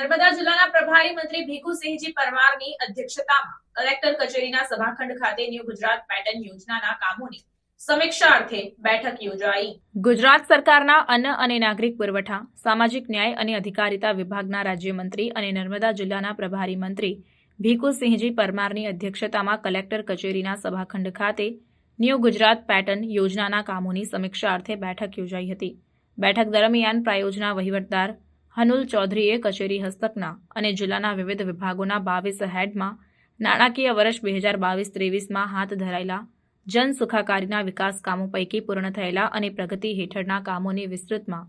નર્મદા જિલ્લાના પ્રભારી મંત્રી ભીખુસિંહજી પરમારની અધ્યક્ષતામાં કલેક્ટર કચેરીના સભાખંડ ખાતે ન્યૂ ગુજરાત પેટર્ન યોજનાના કામોની સમીક્ષા અર્થે બેઠક યોજાઈ. ગુજરાત સરકારના અન્ન અને નાગરિક પુરવઠા, સામાજિક ન્યાય અને અધિકારિતા વિભાગના રાજ્યમંત્રી અને નર્મદા જિલ્લાના પ્રભારી મંત્રી ભીખુસિંહજી પરમારની અધ્યક્ષતામાં કલેક્ટર કચેરીના સભાખંડ ખાતે ન્યૂ ગુજરાત પેટર્ન યોજનાના કામોની સમીક્ષા અર્થે બેઠક યોજાઈ હતી. બેઠક દરમિયાન પ્રાયોજના વહીવટદાર હનુલ ચૌધરીએ કચેરી હસ્તકના અને જિલ્લાના વિવિધ વિભાગોના બાવીસ હેડમાં નાણાકીય વર્ષ બે હજાર બાવીસ ત્રેવીસમાં હાથ ધરાયેલા જન સુખાકારીના વિકાસ કામો પૈકી પૂર્ણ થયેલા અને પ્રગતિ હેઠળના કામોની વિસ્તૃતમાં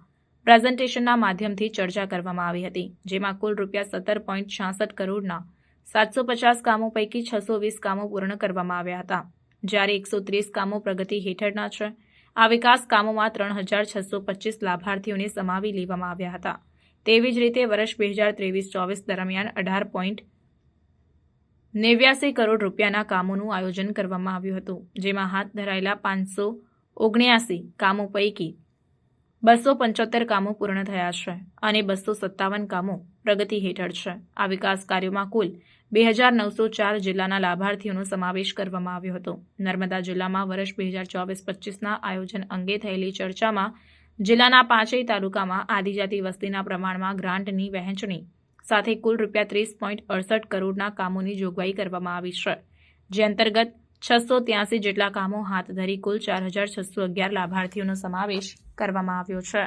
પ્રેઝન્ટેશનના માધ્યમથી ચર્ચા કરવામાં આવી હતી, જેમાં કુલ રૂપિયા સત્તર પોઈન્ટ છાસઠ કરોડના સાતસો પચાસ કામો પૈકી છસો વીસ કામો પૂર્ણ કરવામાં આવ્યા હતા. જ્યારે એકસો ત્રીસ કામો પ્રગતિ હેઠળના છે, આ વિકાસ કામોમાં ત્રણ હજાર છસો પચીસ લાભાર્થીઓને સમાવી લેવામાં આવ્યા હતા. તેવી જ રીતે વર્ષ બે હજાર ત્રેવીસ ચોવીસ દરમિયાન અઢાર પોઈન્ટ નેવ્યાસી કરોડ રૂપિયાના કામોનું આયોજન કરવામાં આવ્યું હતું, જેમાં હાથ ધરાયેલા પાંચસો ઓગણ્યાસી કામો પૈકી બસો પંચોતેર કામો પૂર્ણ થયા છે અને બસો સત્તાવન કામો પ્રગતિ હેઠળ છે. આ વિકાસ કાર્યોમાં કુલ બે હજાર નવસો ચાર જિલ્લાના લાભાર્થીઓનો સમાવેશ કરવામાં આવ્યો હતો. નર્મદા જિલ્લામાં વર્ષ બે હજાર ચોવીસ પચીસના આયોજન અંગે થયેલી ચર્ચામાં જિલ્લાના પાંચેય તાલુકામાં આદિજાતિ વસ્તીના પ્રમાણમાં ગ્રાન્ટની વહેંચણી. સાથે કુલ રૂપિયા ત્રીસ પોઈન્ટ અડસઠ કરોડના કામોની જોગવાઈ કરવામાં આવી છે. જે અંતર્ગત છસો ત્યાસી જેટલા કામો હાથ ધરી કુલ ચાર હજાર છસો અગિયાર લાભાર્થીઓનો સમાવેશ કરવામાં આવ્યો છે.